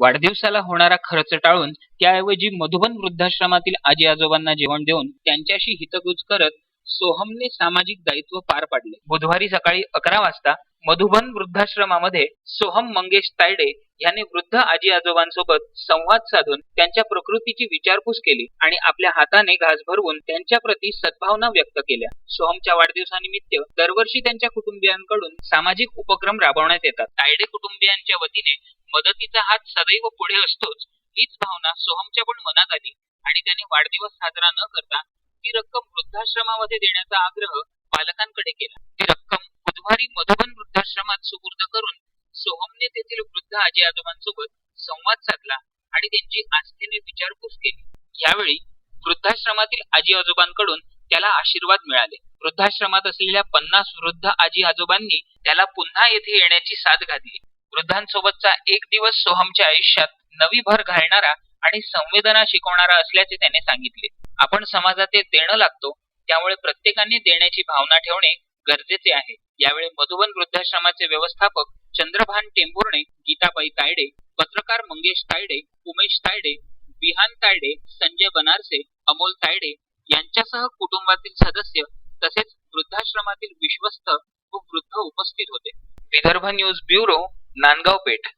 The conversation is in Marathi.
वाढदिवसाला होणारा खर्च टाळून त्याऐवजी मधुबन वृद्धाश्रमातील आजी आजोबांना जेवण देऊन त्यांच्याशी हितगुज करत सोहमने सामाजिक दायित्व पार पाडले. बुधवारी सकाळी अकरा वाजता मधुबन वृद्धाश्रमामध्ये सोहम मंगेश तायडे यांनी वृद्ध आजी आजोबांसोबत संवाद साधून त्यांच्या प्रकृतीची विचारपूस केली आणि आपल्या हाताने घास भरवून त्यांच्या प्रती सद्भावना व्यक्त केल्या. सोहमच्या वाढदिवसानिमित्त दरवर्षी त्यांच्या कुटुंबियांकडून सामाजिक उपक्रम राबवण्यात येतात. तायडे कुटुंबियांच्या वतीने मदतीचा हात सदैव पुढे असतोच हीच भावना सोहमच्या पण मनात आली आणि त्याने वाढदिवस साजरा न करता ती रक्कम वृद्धाश्रमामध्ये देण्याचा आग्रह पालकांकडे केला. ती रक्कम बुधवारी मधुबन वृद्धाश्रमात सुपूर्द करून सोहमने तेथील वृद्ध आजी आजोबांसोबत संवाद साधला आणि त्यांची आस्थेने विचारपूस केली. यावेळी वृद्धाश्रमातील आजी आजोबांकडून त्याला आशीर्वाद मिळाले. वृद्धाश्रमात असलेल्या पन्नास वृद्ध आजी आजोबांनी त्याला पुन्हा येथे येण्याची साथ घातली. वृद्धांसोबतचा एक दिवस सोहमच्या आयुष्यात नवी भर घालणारा आणि संवेदना शिकवणारा असल्याचे त्याने सांगितले. आपण समाजात देणं लागतो त्यामुळे प्रत्येकाने देण्याची भावना ठेवणे गरजेचे आहे. यावेळी मधुबन वृद्धाश्रमाचे व्यवस्थापक चंद्रभान टेंभुर्णे गीताबाई तायडे पत्रकार मंगेश तायडे उमेश तायडे विहान तायडे संजय बनारसे अमोल तायडे यांच्यासह कुटुंबातील सदस्य तसेच वृद्धाश्रमातील विश्वस्त व वृद्ध उपस्थित होते. Vidarbha news bureau Nandgaon Peth.